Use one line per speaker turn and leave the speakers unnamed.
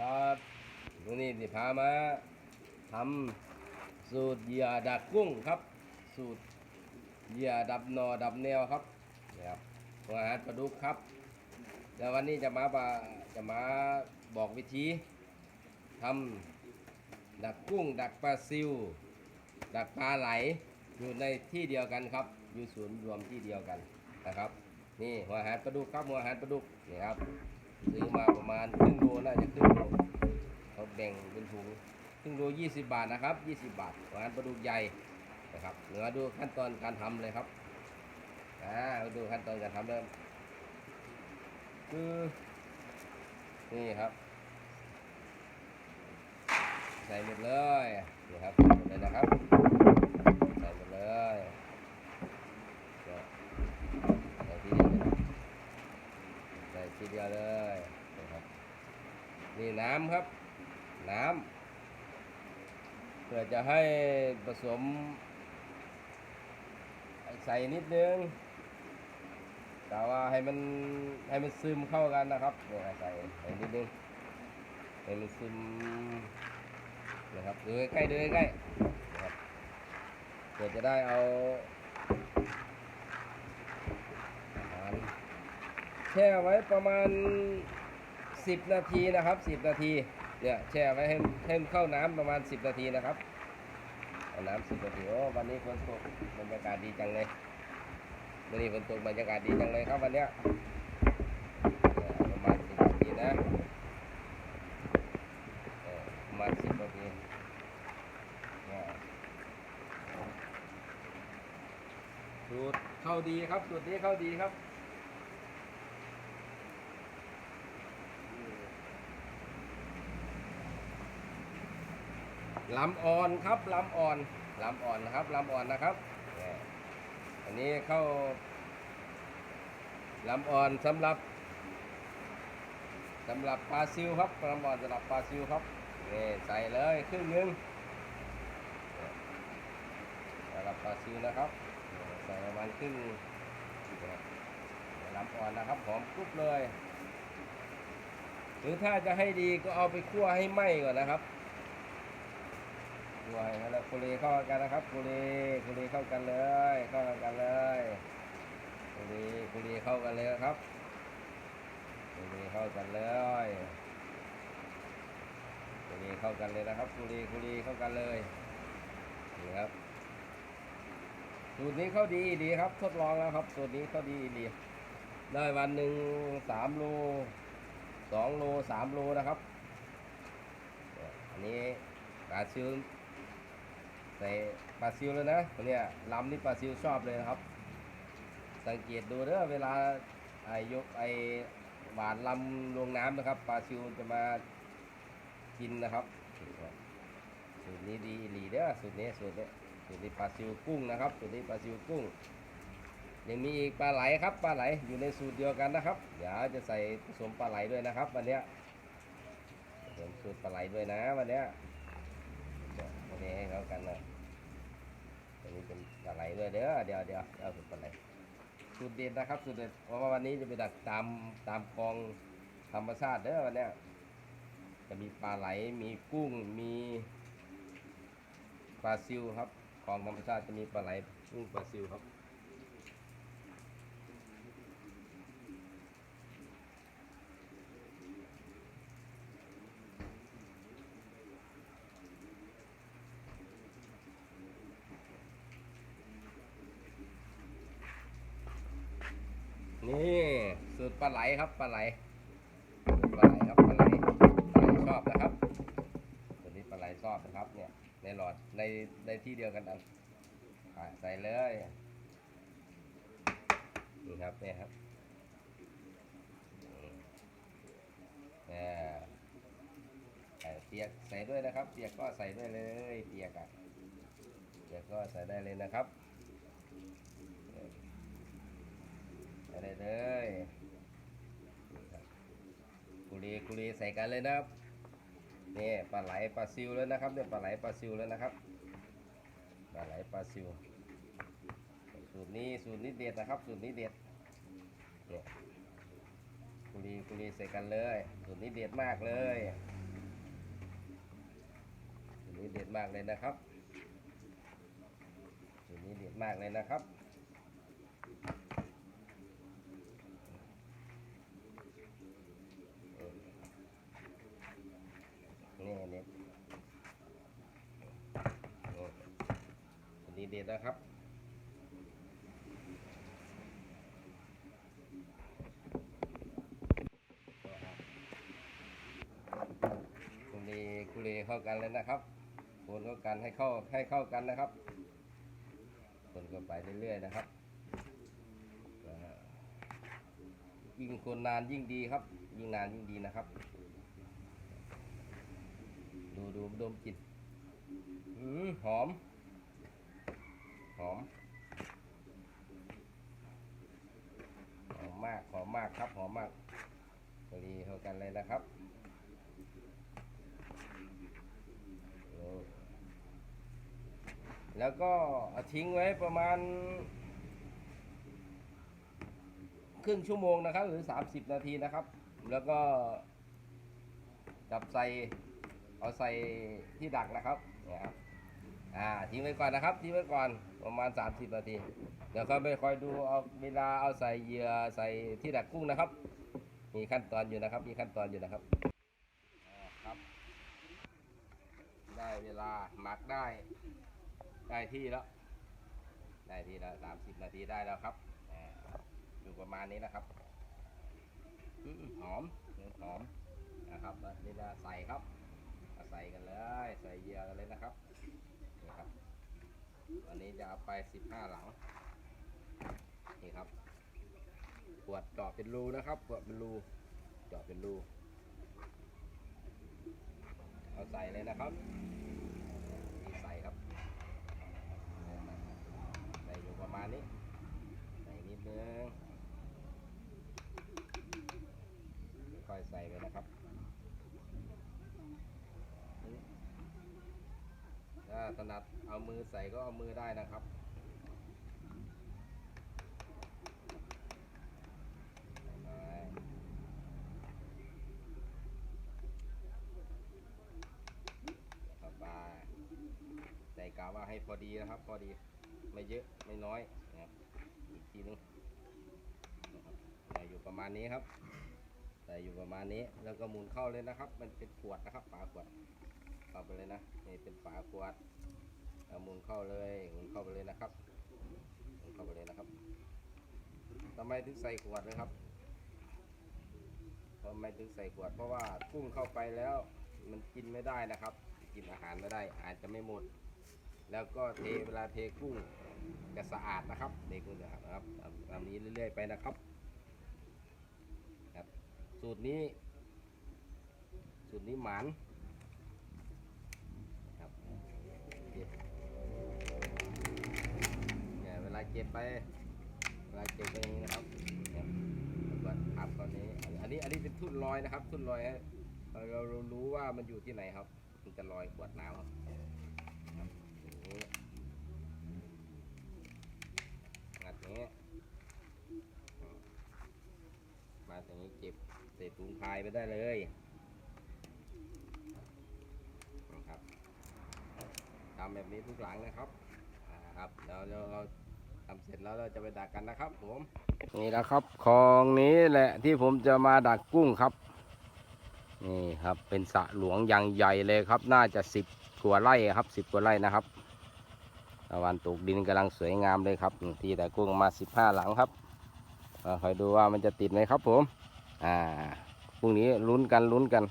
ครับวันนี้สิพามาทำสูตรเหยื่อดักกุ้งครับ สูตรเหยื่อดับนอดับแนวครับนี่ครับหัวอาหารปลาดุกครับ แล้ววันนี้จะมาปาจะมาบอกวิธีทำดักกุ้ง ดักปลาซิว ดักปลาไหลอยู่ในที่เดียวกันครับ อยู่ศูนย์รวมที่เดียวกันนะครับ นี่หัวหารปลาดุกครับหัวหารปลาดุกนี่ครับ ซื้อมาประมาณครึ่งโลน่าจะครึ่งโลเขาแบ่งเป็นถุงครึ่งโล20บาทนะครับ20บาทร้านปลาดุกใหญ่นะครับเดี๋ยวมาดูขั้นตอนการทำเลยครับอ่ามาดูขั้นตอนการทำเลยคือนี่ครับ ใส่หมดเลยนี่ครับใส่หมดเลยนะครับใส่หมดเลยเนี่ยใส่ทีเดียวเลยนะ ใส่ทีเดียวเลยนะครับนี่น้ำครับ น้ำเพื่อ จะให้ผสม ใส่นิดนึงแต่ว่าให้มันให้มันซึมเข้ากันนะครับเนี่ยใส่ใส่นิดนึงให้มันซึมนะครับดูใกล้ๆดูใกล้ๆนะครับเพื่อจะได้เอาอาหารแช่ไว้ประมาณ 10 นาทีนะครับ 10 นาทีเนี่ยแช่ไว้ให้ให้เข้าน้ำประมาณ 10 นาทีนะครับ เอาน้ำ10นาทีโอ้วันนี้ฝนตกบรรยากาศดีจังเลยวันนี้ฝนตกบรรยากาศดีจังเลยครับวันเนี้ยประมาณ10นาทีนะประมาณ10นาทีเนี่ยสูตรเข้าดีครับสูตรนี้เข้าดีครับ ลำอ่อนครับลำอ่อนลำอ่อนนะครับลำอ่อนนะครับอันนี้เข้าลำอ่อนสำหรับสำหรับปลาซิวครับลำอ่อนสำหรับปลาซิวครับนี่ใส่เลยครึ่งนึงสำหรับปลาซิวนะครับใส่ประมาณครึ่งเนี่ยลำอ่อนนะครับหอมกรุบเลย หรือถ้าจะให้ดีก็เอาไปคั่วให้ไหม้ก่อนนะครับ ด้วยแล้วกุลีเข้ากันนะครับกุลีกุลีเข้ากันเลย เข้ากันเลยกุลีกุลีเข้ากันเลยนะครับกุลีเข้ากันเลยกุลีเข้ากันเลยนะครับกุลีกุลีเข้ากันเลยนี่ครับสูตรนี้เข้าดีดีครับ ทดลองแล้วครับสูตรนี้เข้าดีดีได้วันหนึ่งสามโลสองโลสามโลนะครับ อันนี้กาซื้อ ใส่ปลาซิวเลยนะตัวเนี้ยลำนี่ปลาซิวชอบเลยนะครับ สังเกตดูเด้อเวลาไอยกไอหวานลำลงน้ำนะครับปลาซิวจะมากินนะครับ สูตรนี้ดีอีหลีเด้อสูตรนี้สูตรนี้สูตรนี้ปลาซิวกุ้งนะครับสูตรนี้ปลาซิวกุ้งยังมีอีกปลาไหลครับปลาไหลอยู่ในสูตรเดียวกันนะครับ เดี๋ยวจะใส่ผสมปลาไหลด้วยนะครับ วันนี้ผสมสูตรปลาไหลด้วยนะวันนี้ วันนี้ให้เขากันนะอันนี้เป็นปลาไหลด้วยเด้อเดี๋ยวเดี๋ยวเอาสุดปลาไหลสูตรเด็ดนะครับสูตรเด็ดเพราะว่าวันนี้จะไปดักตามตามคลองธรรมชาติเด้อวันเนี้ยจะมีปลาไหลมีกุ้งมีปลาซิวครับคลองธรรมชาติจะมีปลาไหลกุ้งปลาซิวครับ นี่สูตรปลาไหลครับปลาไหลปลาไหลครับปลาไหลปลาไหลชอบนะครับตัวนี้ปลาไหลชอบนะครับเนี่ยในหลอดในในที่เดียวกันอันะใส่เลยนี่ครับเนี่ยครับอืมเนี่ยใส่เปียกใส่ด้วยนะครับ เปียกก็ใส่ด้วยเลยเปียกอะเปียกก็ใส่ได้เลยนะครับ กุลีใส่กันเลยนะครับนี่ปลาไหลปลาซิวแล้วนะครับเนี่ยปลาไหลปลาซิวแล้วนะครับปลาไหลปลาซิวสูตรนี้สูตรนี้เด็ดนะครับ สูตรนี้เด็ดเนี่ยกุลีกุลีใส่กันเลย สูตรนี้เด็ดมากเลยสูตรนี้เด็ดมากเลยนะครับสูตรนี้เด็ดมากเลยนะครับ อันะครับ คุรีคุรีเข้ากันเลยนะครับคนเข้ากันให้เข้าให้เข้ากันนะครับคนก็ไปเรื่อยๆนะครับยิ่งคนนานยิ่งดีครับ ยิ่งนานยิ่งดีนะครับ ดูดูดมกลิ่นอืมหอม หอมหอมมากหอมมากครับหอมมากคุรีเข้ากันเลยนะครับแล้วก็ทิ้งไว้ประมาณ ครึ่งชั่วโมงนะครับ หรือ 30 นาทีนะครับ แล้วก็จับใส่เอาใส่ที่ดักนะครับเนี่ยครับ อ่าทิ้งไว้ก่อนนะครับทิ้งไว้ก่อนประมาณ 30 นาที เดี๋ยวก็ไปคอยดูเอาเวลาเอาใส่เหยื่อใส่ที่ดักกุ้งนะครับ มีขั้นตอนอยู่นะครับ มีขั้นตอนอยู่นะครับครับ ได้เวลาหมักได้ ได้ที่แล้ว ได้ที่แล้วสามสิบนาทีได้แล้วครับอยู่ประมาณนี้นะครับหอมหอมนะครับแล้วนี่จะใส่ครับใส่กันเลย ใส่เหยื่อกันเลยนะครับ วันนี้จะเอาไปสิบห้าหลัง นี่ครับขวดเจาะเป็นรูนะครับขวดเป็นรูเจาะเป็นรู เอาใส่เลยนะครับนี่ใส่ครับ ใส่อยู่ประมาณนี้ ใส่นิดนึงค่อยใส่ไปนะครับ ถ้าถนัดเอามือใส่ก็เอามือได้นะครับใส่ไปเข้าไปใส่กาว่าให้พอดีนะครับ พอดีไม่เยอะไม่น้อยนะครับอีกทีนึงนะครับใส่อยู่ประมาณนี้ครับใส่อยู่ประมาณนี้แล้วก็หมุนเข้าเลยนะครับ มันเป็นขวดนะครับฝาขวด เข้าไปเลยนะนี่เป็นฝาขวดเอามุนเข้าเลยหมุนเข้าไปเลยนะครับหมุนเข้าไปเลยนะครับทำไมถึงใส่ขวดนะครับทำไมถึงใส่ขวด เพราะว่ากุ้งเข้าไปแล้วมันกินไม่ได้นะครับ กินอาหารไม่ได้อาจจะไม่หมด แล้วก็เทเวลาเทกุ้งจะสะอาดนะครับเทกุ้งจะสะอาดนะครับทำทำนี้เรื่อยๆไปนะครับครับ สูตรนี้ สูตรนี้หมาน ลาเก็บไปเวลาเก็บไปอย่างนี้นะครับเนี่ยแล้วก็ทับตอนนี้ อันนี้อันนี้เป็นทุ่นลอยนะครับ ทุ่นลอยให้เราเรารู้ว่ามันอยู่ที่ไหนครับมันจะลอยขวดน้ำครับครับอย่างนี้งัดอย่างนี้มาตรงนี้เก็บใส่ถุงพายไปได้เลยนะครับทำแบบนี้ทุกหลังนะครับครับแล้วเราเรา ทำเสร็จแล้วเราจะไปดักกันนะครับผมนี่นะครับคลองนี้แหละที่ผมจะมาดักกุ้งครับ นี่ครับเป็นสระหลวงอย่างใหญ่เลยครับ น่าจะสิบกว่าไร่ครับสิบกว่าไร่นะครับตะวันตกดินกำลังสวยงามเลยครับที่แต่กุ้งมาสิบห้าหลังครับคอยดูว่ามันจะติดไหมครับผม อ่าพรุ่งนี้ลุ้นกันลุ้นกัน